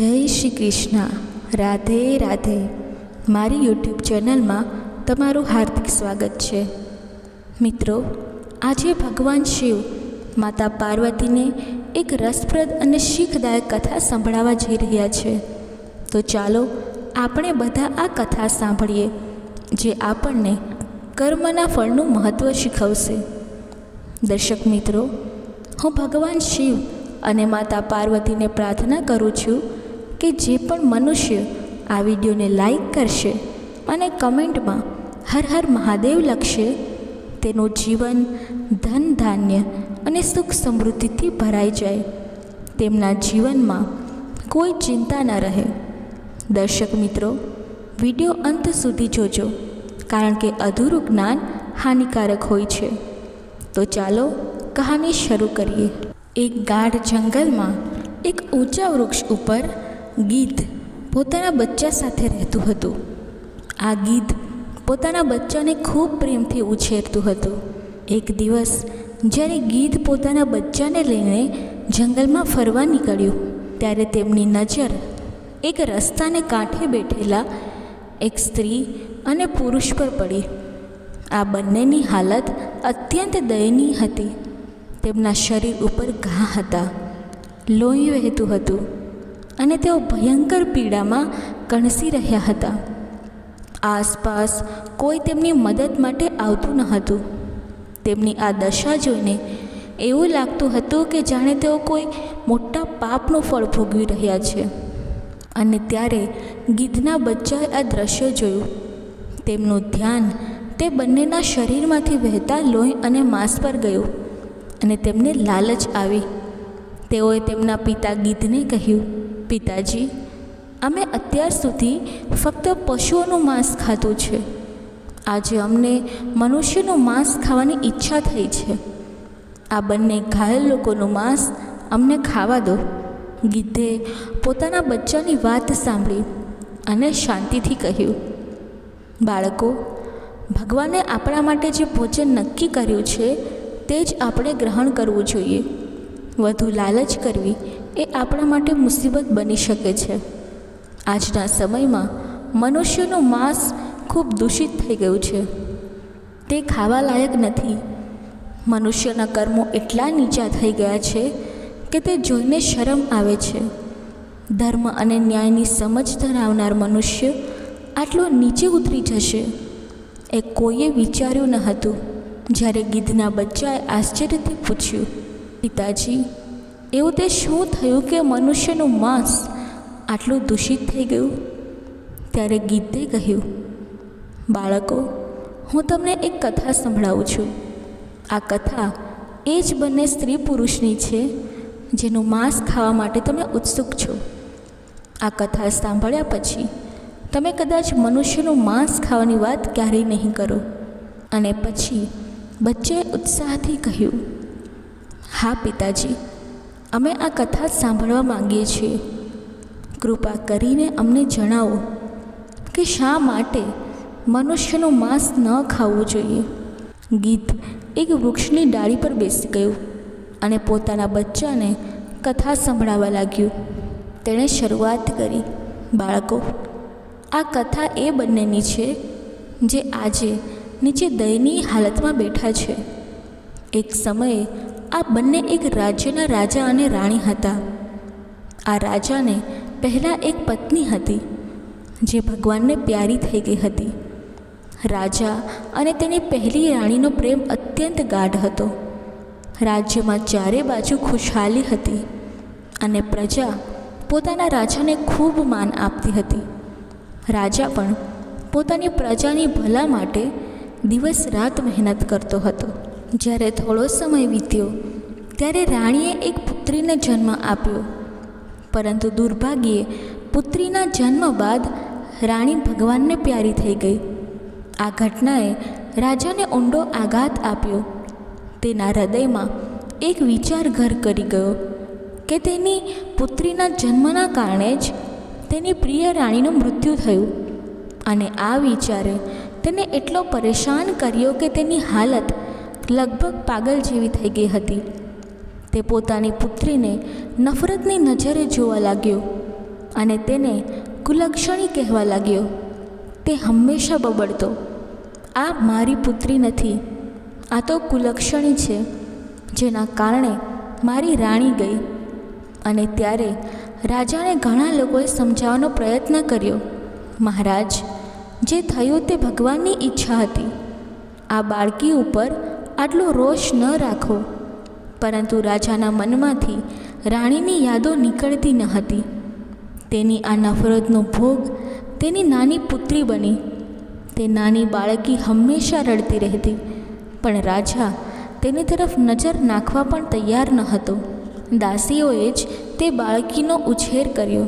જય શ્રી કૃષ્ણ. રાધે રાધે. મારી યુટ્યુબ ચેનલમાં તમારું હાર્દિક સ્વાગત છે. મિત્રો, આજે ભગવાન શિવ માતા પાર્વતીને એક રસપ્રદ અને શીખદાયક કથા સંભળાવવા જઈ રહ્યા છે. તો ચાલો આપણે બધા આ કથા સાંભળીએ, જે આપણને કર્મના ફળનું મહત્ત્વ શીખવશે. દર્શક મિત્રો, હું ભગવાન શિવ અને માતા પાર્વતીને પ્રાર્થના કરું છું કે જે પણ મનુષ્ય આ વિડીયોને લાઈક કરશે અને કમેન્ટમાં હર હર મહાદેવ લખશે, તેનું જીવન ધન ધાન્ય અને સુખ સમૃદ્ધિથી ભરાઈ જાય. તેમના જીવનમાં કોઈ ચિંતા ન રહે. દર્શક મિત્રો, વીડિયો અંત સુધી જોજો, કારણ કે અધૂરું જ્ઞાન હાનિકારક હોય છે. તો ચાલો કહાની શરૂ કરીએ. એક ગાઢ જંગલમાં એક ઊંચા વૃક્ષ ઉપર ગીધ પોતાના બચ્ચા સાથે રહેતું હતું. આ ગીધ પોતાના બચ્ચાને ખૂબ પ્રેમથી ઉછેરતું હતું. એક દિવસ જ્યારે ગીધ પોતાના બચ્ચાને લઈને જંગલમાં ફરવા નીકળ્યું, ત્યારે તેમની નજર એક રસ્તાને કાંઠે બેઠેલા એક સ્ત્રી અને પુરુષ પર પડી. આ બંનેની હાલત અત્યંત દયનીય હતી. તેમના શરીર ઉપર ઘા હતા. લોહી વહેતું હતું. અને તેઓ ભયંકર પીડામાં કણસી રહ્યા હતા. આસપાસ કોઈ તેમની મદદ માટે આવતું ન હતું. તેમની આ દશા જોઈને એવું લાગતું હતું કે જાણે તેઓ કોઈ મોટા પાપનું ફળ ભોગવી રહ્યા છે. અને ત્યારે ગીધના બચ્ચાએ આ દ્રશ્ય જોયું. તેમનું ધ્યાન તે બંનેના શરીરમાંથી વહેતા લોહી અને માંસ પર ગયું અને તેમને લાલચ આવી. તેઓએ તેમના પિતા ગીધને કહ્યું પિતાજી, અમે અત્યાર સુધી ફક્ત પશુઓનું માંસ ખાધું છે. આજે અમને મનુષ્યનું માંસ ખાવાની ઈચ્છા થઈ છે. આ બંને ઘાયલ લોકોનું માંસ અમને ખાવા દો. ગીધે પોતાના બચ્ચાની વાત સાંભળી અને શાંતિથી કહ્યું, બાળકો, ભગવાને આપણા માટે જે ભોજન નક્કી કર્યું છે, તે જ આપણે ગ્રહણ કરવું જોઈએ. વધુ લાલચ કરવી એ આપણા માટે મુસીબત બની શકે છે. આજના સમયમાં મનુષ્યનું માંસ ખૂબ દૂષિત થઈ ગયું છે. તે ખાવા લાયક નથી. મનુષ્યના કર્મો એટલા નીચા થઈ ગયા છે કે તે જોઈને શરમ આવે છે. ધર્મ અને ન્યાયની સમજ ધરાવનાર મનુષ્ય આટલો નીચે ઉતરી જશે. એ કોઈએ વિચાર્યું ન હતું. જ્યારે ગીધના બચ્ચાએ આશ્ચર્યથી પૂછ્યું, પિતાજી એવું તે શું થયું કે મનુષ્યનું માંસ આટલું દૂષિત થઈ ગયું? ત્યારે ગીતે કહ્યું, બાળકો, હું તમને એક કથા સંભળાવું છું. આ કથા એ જ બંને સ્ત્રી પુરુષની છે, જેનું માંસ ખાવા માટે તમે ઉત્સુક છો. આ કથા સાંભળ્યા પછી તમે કદાચ મનુષ્યનું માંસ ખાવાની વાત ક્યારેય નહીં કરો. અને પછી બચ્ચે ઉત્સાહથી કહ્યું, હા, પિતાજી અમે આ કથા સાંભળવા માંગીએ છીએ. કૃપા કરીને અમને જણાવો કે શા માટે મનુષ્યનું માંસ ન ખાવું જોઈએ? ગીત એક વૃક્ષની ડાળી પર બેસી ગયું અને પોતાના બચ્ચાને કથા સંભળાવવા લાગ્યું. તેણે શરૂઆત કરી, બાળકો, આ કથા એ બંનેની છે જે આજે નીચે દયનીય હાલતમાં બેઠા છે. એક સમયે આ બંને એક રાજ્યના રાજા અને રાણી હતા. આ રાજાને પહેલાં એક પત્ની હતી, જે ભગવાનને પ્યારી થઈ ગઈ હતી. રાજા અને તેની પહેલી રાણીનો પ્રેમ અત્યંત ગાઢ હતો. રાજ્યમાં ચારે બાજુ ખુશહાલી હતી અને પ્રજા પોતાના રાજાને ખૂબ માન આપતી હતી. રાજા પણ પોતાની પ્રજાની ભલા માટે દિવસ રાત મહેનત કરતો હતો. જ્યારે થોડો સમય વીત્યો, ત્યારે રાણીએ એક પુત્રીને જન્મ આપ્યો. પરંતુ દુર્ભાગ્યે, પુત્રીના જન્મ બાદ રાણી ભગવાનને પ્યારી થઈ ગઈ. આ ઘટનાએ રાજાને ઊંડો આઘાત આપ્યો. તેના હૃદયમાં એક વિચાર ઘર કરી ગયો કે તેની પુત્રીના જન્મના કારણે જ તેની પ્રિય રાણીનું મૃત્યુ થયું. અને આ વિચારે તેને એટલો પરેશાન કર્યો કે તેની હાલત લગભગ પાગલ જેવી થઈ ગઈ હતી. તે પોતાની પુત્રીને નફરતની નજરે જોવા લાગ્યો અને તેને કુલક્ષણી કહેવા લાગ્યો, તે હંમેશા બબડતો. આ મારી પુત્રી નથી. આ તો કુલક્ષણી છે, જેના કારણે મારી રાણી ગઈ. અને ત્યારે રાજાને ઘણા લોકોએ સમજાવવાનો પ્રયત્ન કર્યો, મહારાજ, જે થયું તે ભગવાનની ઈચ્છા હતી. આ બાળકી ઉપર આટલો રોષ ન રાખો. પરંતુ રાજાના મનમાંથી રાણીની યાદો નીકળતી ન હતી. તેની આ નફરતનો ભોગ તેની નાની પુત્રી બની. તે નાની બાળકી હંમેશા રડતી રહેતી, પણ રાજા તેની તરફ નજર નાખવા પણ તૈયાર ન હતો. દાસીઓએ જ તે બાળકીનો ઉછેર કર્યો.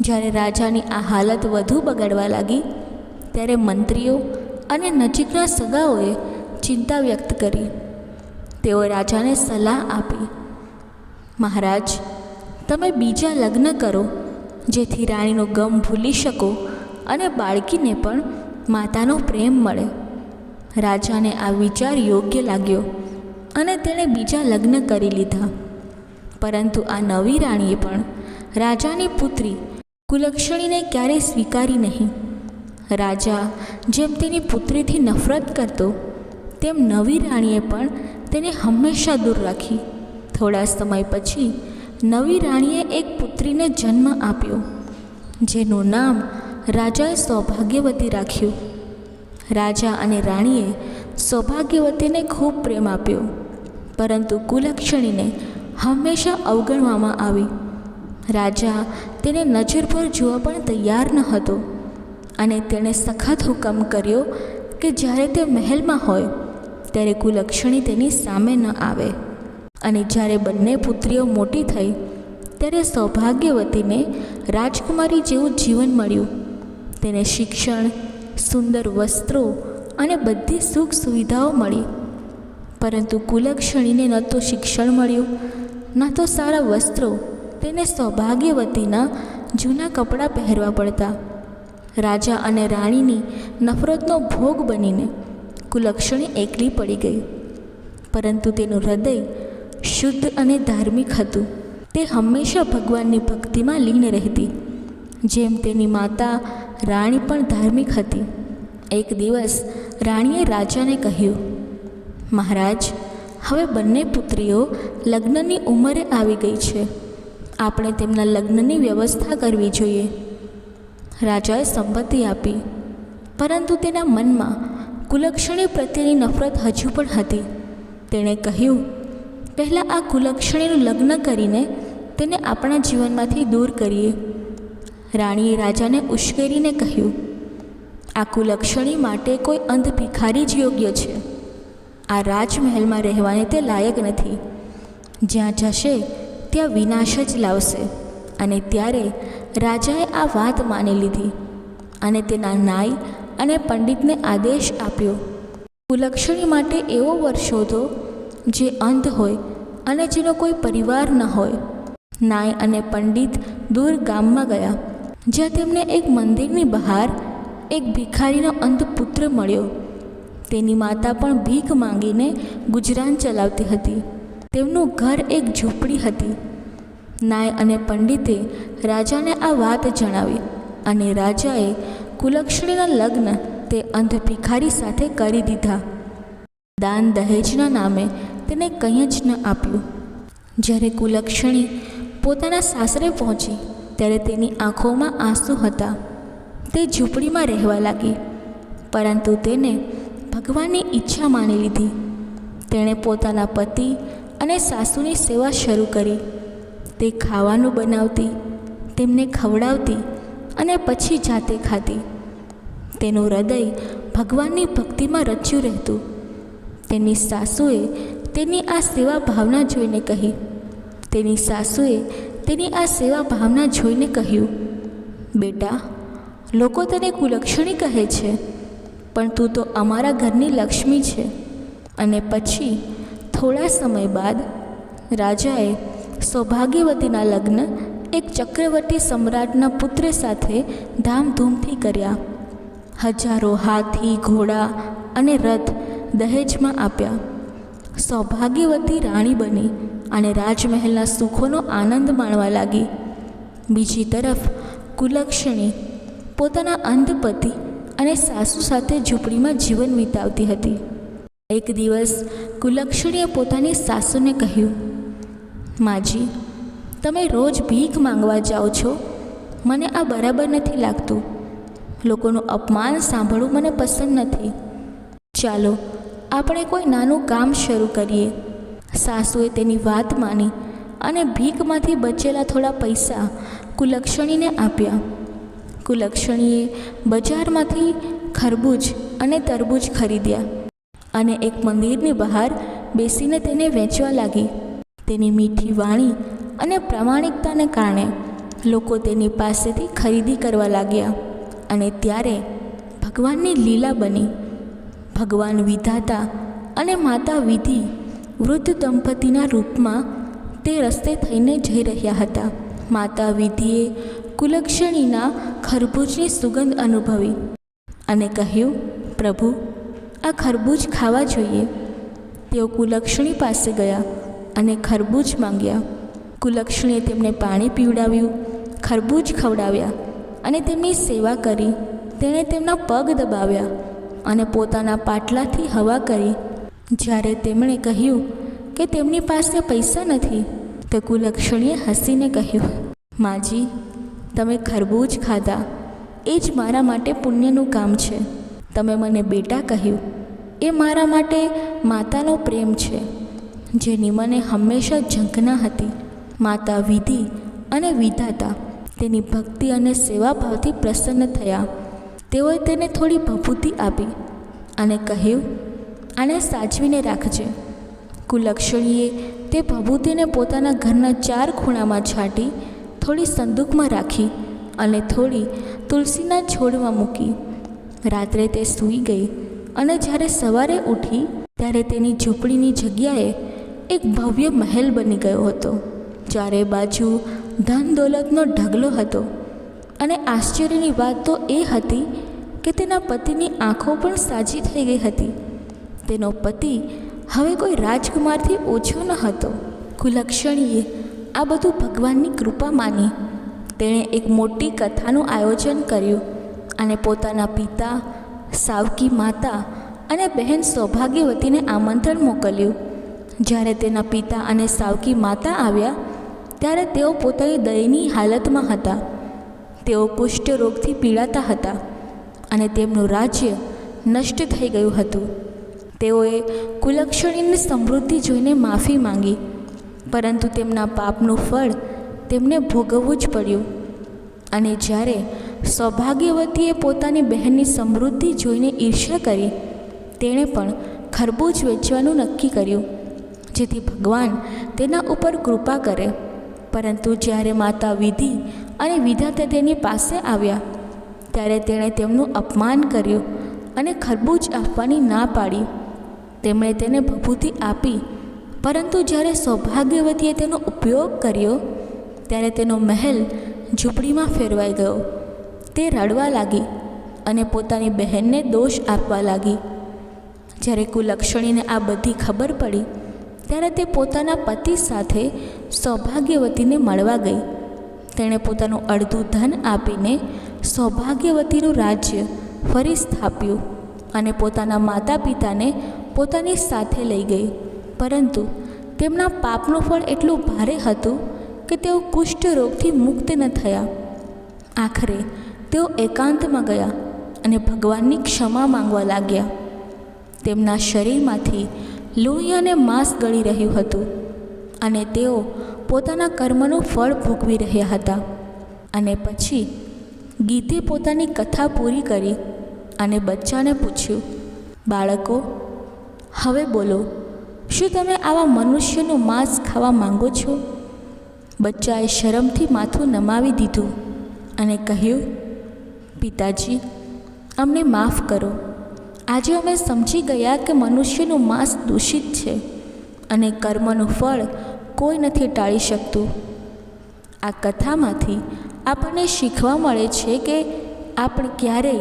જ્યારે રાજાની આ હાલત વધુ બગડવા લાગી, ત્યારે મંત્રીઓ અને નજીકના સગાઓએ ચિંતા વ્યક્ત કરી. તેઓ રાજાને સલાહ આપી. મહારાજ, તમે બીજા લગ્ન કરો, જેથી રાણીનો ગમ ભૂલી શકો અને બાળકીને પણ માતાનો પ્રેમ મળે. રાજાને આ વિચાર યોગ્ય લાગ્યો અને તેણે બીજા લગ્ન કરી લીધા. પરંતુ આ નવી રાણીએ પણ રાજાની પુત્રી કુલક્ષણીને ક્યારેય સ્વીકારી નહીં. રાજા જેમ તેની પુત્રીથી નફરત કરતો તેમ નવી રાણીએ પણ તેને હંમેશા દૂર રાખી. થોડા સમય પછી નવી રાણીએ એક પુત્રીને જન્મ આપ્યો, જેનું નામ રાજાએ સૌભાગ્યવતી રાખ્યું. રાજા અને રાણીએ સૌભાગ્યવતીને ખૂબ પ્રેમ આપ્યો, પરંતુ કુલક્ષણીને હંમેશા અવગણવામાં આવી. રાજા તેને નજર પર જોવા પણ તૈયાર ન હતો અને તેણે સખત હુકમ કર્યો કે જ્યારે તે મહેલમાં હોય ત્યારે કુલક્ષણી તેની સામે ન આવે. અને જ્યારે બંને પુત્રીઓ મોટી થઈ, ત્યારે સૌભાગ્યવતીને રાજકુમારી જેવું જીવન મળ્યું. તેને શિક્ષણ, સુંદર વસ્ત્રો અને બધી સુખ સુવિધાઓ મળી. પરંતુ કુલક્ષણીને ન તો શિક્ષણ મળ્યું, ન તો સારા વસ્ત્રો, તેને સૌભાગ્યવતીના જૂના કપડાં પહેરવા પડતા. રાજા અને રાણીની નફરતનો ભોગ બનીને કુલક્ષણી એકલી પડી ગઈ. પરંતુ તેનું હૃદય શુદ્ધ અને ધાર્મિક હતું. તે હંમેશા ભગવાનની ભક્તિમાં લીન રહેતી. જેમ તેની માતા રાણી પણ ધાર્મિક હતી. એક દિવસ રાણીએ રાજાને કહ્યું, મહારાજ, હવે બંને પુત્રીઓ લગ્નની ઉંમરે આવી ગઈ છે. આપણે તેમના લગ્નની વ્યવસ્થા કરવી જોઈએ. રાજાએ સંમતિ આપી. પરંતુ તેના મનમાં કુલક્ષણી પ્રત્યેની નફરત હજુ પણ હતી. તેણે કહ્યું, પહેલાં આ કુલક્ષણીનું લગ્ન કરીને તેને આપણા જીવનમાંથી દૂર કરીએ. રાણીએ રાજાને ઉશ્કેરીને કહ્યું, આ કુલક્ષણી માટે કોઈ અંધ ભિખારી જ યોગ્ય છે. આ રાજમહેલમાં રહેવાને તે લાયક નથી. જ્યાં જશે, ત્યાં વિનાશ જ લાવશે. અને ત્યારે રાજાએ આ વાત માની લીધી. અને તેના નાય અને પંડિતને આદેશ આપ્યો. કુલક્ષણી માટે એવો વર શોધો, જે અંધ હોય અને જેનો કોઈ પરિવાર ન હોય. નાય અને પંડિત દૂર ગામમાં ગયા, જ્યાં તેમને એક મંદિરની બહાર એક ભિખારીનો અંધ પુત્ર મળ્યો. તેની માતા પણ ભીખ માંગીને ગુજરાન ચલાવતી હતી. તેમનું ઘર એક ઝૂંપડી હતી. નાય અને પંડિતે રાજાને આ વાત જણાવી અને રાજાએ કુલક્ષણીના લગ્ન તે અંધ ભિખારી સાથે કરી દીધા. દાન દહેજના નામે તેને કંઈ જ ન આપ્યું. જ્યારે કુલક્ષણી પોતાના સાસરે પહોંચી, ત્યારે તેની આંખોમાં આંસુ હતા. તે ઝૂંપડીમાં રહેવા લાગી, પરંતુ તેને ભગવાનની ઈચ્છા માની લીધી. તેણે પોતાના પતિ અને સાસુની સેવા શરૂ કરી. તે ખાવાનું બનાવતી, તેમને ખવડાવતી અને પછી જાતે ખાધી. તેનું હૃદય ભગવાનની ભક્તિમાં રચ્યું રહેતું. તેની સાસુએ તેની આ સેવા ભાવના જોઈને કહી. તેની સાસુએ તેની આ સેવા ભાવના જોઈને કહ્યું, બેટા, લોકો તને કુલક્ષણી કહે છે, પણ તું તો અમારા ઘરની લક્ષ્મી છે. અને પછી, થોડા સમય બાદ, રાજાએ સૌભાગ્યવતીના લગ્ન એક ચક્રવર્તી સમ્રાટના પુત્ર સાથે ધામધૂમથી કર્યા. હજારો હાથી, ઘોડા અને રથ દહેજમાં આપ્યા. સૌભાગ્યવતી રાણી બની અને રાજમહેલના સુખોનો આનંદ માણવા લાગી. બીજી તરફ કુલક્ષણી પોતાના અંધ પતિ અને સાસુ સાથે ઝૂંપડીમાં જીવન વિતાવતી હતી. એક દિવસ કુલક્ષણીએ પોતાની સાસુને કહ્યું, માજી તમે રોજ ભીખ માંગવા જાઓ છો? મને આ બરાબર નથી લાગતું. લોકોનું અપમાન સાંભળવું મને પસંદ નથી. ચાલો, આપણે કોઈ નાનું કામ શરૂ કરીએ. સાસુએ તેની વાત માની અને ભીખમાંથી બચેલા થોડા પૈસા કુલક્ષણીને આપ્યા. કુલક્ષણીએ બજારમાંથી ખરબૂજ અને તરબૂચ ખરીદ્યા અને એક મંદિરની બહાર બેસીને તેને વેચવા લાગી. તેની મીઠી વાણી અને પ્રામાણિકતાને કારણે લોકો તેની પાસેથી ખરીદી કરવા લાગ્યા અને ત્યારે ભગવાનની લીલા બની. ભગવાન વિધાતા અને માતા વિધિ વૃદ્ધ દંપતીના રૂપમાં તે રસ્તે થઈને જઈ રહ્યા હતા. માતા વિધિએ કુલક્ષણીના ખરબૂજની સુગંધ અનુભવી અને કહ્યું, પ્રભુ, આ ખરબૂજ ખાવા જોઈએ. તેઓ કુલક્ષણી પાસે ગયા અને ખરબૂજ માંગ્યા. કુલક્ષણીએ તેમને પાણી પીવડાવ્યું, ખરબૂજ ખવડાવ્યા અને તેમની સેવા કરી. તેણે તેમના પગ દબાવ્યા અને પોતાના પાટલાથી હવા કરી. જ્યારે તેમણે કહ્યું કે તેમની પાસે પૈસા નથી, તો કુલક્ષણીએ હસીને કહ્યું, માજી, તમે ખરબૂજ ખાધા. એ જ મારા માટે પુણ્યનું કામ છે. તમે મને બેટા કહ્યું. એ મારા માટે માતાનો પ્રેમ છે, જેની મને હંમેશા ઝંખના હતી. માતા વિધિ અને વિધાતા તેની ભક્તિ અને સેવાભાવથી પ્રસન્ન થયા. તેઓએ તેને થોડી ભભૂતિ આપી અને કહ્યું, આને સાચવીને રાખજે. કુલક્ષણીએ તે ભભૂતિને પોતાના ઘરના ચાર ખૂણામાં છાંટી, થોડી સંદૂકમાં રાખી અને થોડી તુલસીના છોડમાં મૂકી. રાત્રે તે સૂઈ ગઈ અને જ્યારે સવારે ઉઠી, ત્યારે તેની ઝૂંપડીની જગ્યાએ એક ભવ્ય મહેલ બની ગયો હતો. ચારે બાજુ ધન દોલતનો ઢગલો હતો. અને આશ્ચર્યની વાત તો એ હતી કે તેના પતિની આંખો પણ સાજી થઈ ગઈ હતી. તેનો પતિ હવે કોઈ રાજકુમારથી ઓછો ન હતો. કુલક્ષણીએ આ બધું ભગવાનની કૃપા માની. તેણે એક મોટી કથાનું આયોજન કર્યું અને પોતાના પિતા, સાવકી માતા અને બહેન સૌભાગ્યવતીને આમંત્રણ મોકલ્યું. જ્યારે તેના પિતા અને સાવકી માતા આવ્યા ત્યારે તેઓ પોતાની દયનીય હાલતમાં હતા. તેઓ કુષ્ઠ રોગથી પીડાતા હતા અને તેમનું રાજ્ય નષ્ટ થઈ ગયું હતું. તેઓએ કુલક્ષણીની સમૃદ્ધિ જોઈને માફી માંગી, પરંતુ તેમના પાપનું ફળ તેમને ભોગવવું જ પડ્યું. અને જ્યારે સૌભાગ્યવતીએ પોતાની બહેનની સમૃદ્ધિ જોઈને ઈર્ષ્યા કરી, તેણે પણ ખરબૂજ વેચવાનું નક્કી કર્યું, જેથી ભગવાન તેના ઉપર કૃપા કરે. પરંતુ જ્યારે માતા વિધિ અને વિધાતા તેની પાસે આવ્યા, ત્યારે તેણે તેમનું અપમાન કર્યું અને ખરબૂજ આપવાની ના પાડી. તેમણે તેને ભભૂતિ આપી, પરંતુ જ્યારે સૌભાગ્યવતીએ તેનો ઉપયોગ કર્યો, ત્યારે તેનો મહેલ ઝૂંપડીમાં ફેરવાઈ ગયો. તે રડવા લાગી અને પોતાની બહેનને દોષ આપવા લાગી. જ્યારે કુલક્ષણીને આ બધી ખબર પડી ત્યારે તે પોતાના પતિ સાથે સૌભાગ્યવતીને મળવા ગઈ. તેણે પોતાનું અડધું ધન આપીને સૌભાગ્યવતીનું રાજ્ય ફરી સ્થાપ્યું અને પોતાના માતા પિતાને પોતાની સાથે લઈ ગઈ. પરંતુ તેમના પાપનું ફળ એટલું ભારે હતું કે તેઓ કુષ્ઠ રોગથી મુક્ત ન થયા. આખરે તેઓ એકાંતમાં ગયા અને ભગવાનની ક્ષમા માંગવા લાગ્યા. તેમના શરીરમાંથી લોહી અને માંસ ગળી રહ્યું હતું અને તેઓ પોતાના કર્મનું ફળ ભોગવી રહ્યા હતા. અને પછી ગીતે પોતાની કથા પૂરી કરી અને બચ્ચાને પૂછ્યું, બાળકો, હવે બોલો, શું તમે આવા મનુષ્યનું માંસ ખાવા માંગો છો? બચ્ચાએ શરમથી માથું નમાવી દીધું અને કહ્યું, પિતાજી, અમને માફ કરો. આજે અમે સમજી ગયા કે મનુષ્યનું માંસ દૂષિત છે અને કર્મનું ફળ કોઈ નથી ટાળી શકતું. આ કથામાંથી આપણને શીખવા મળે છે કે આપણે ક્યારેય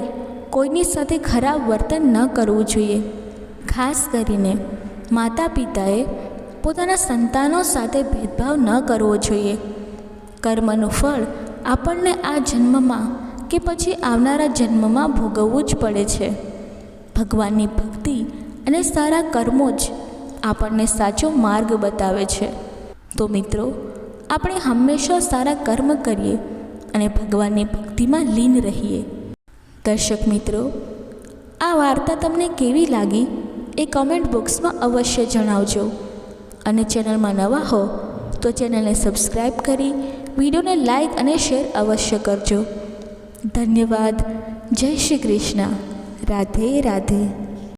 કોઈની સાથે ખરાબ વર્તન ન કરવું જોઈએ. ખાસ કરીને માતા પિતાએ પોતાના સંતાનો સાથે ભેદભાવ ન કરવો જોઈએ. કર્મનું ફળ આપણને આ જન્મમાં કે પછી આવનારા જન્મમાં ભોગવવું જ પડે છે. ભગવાનની ભક્તિ અને સારા કર્મો જ આપણને સાચો માર્ગ બતાવે છે. તો મિત્રો, આપણે હંમેશા સારા કર્મ કરીએ અને ભગવાનની ભક્તિમાં લીન રહીએ. દર્શક મિત્રો, આ વાર્તા તમને કેવી લાગી એ કમેન્ટ બોક્સમાં અવશ્ય જણાવજો. અને ચેનલમાં નવા હો, તો ચેનલને સબસ્ક્રાઈબ કરી વિડીયોને લાઇક અને શેર અવશ્ય કરજો. ધન્યવાદ. જય શ્રી કૃષ્ણ. રાધે રાધે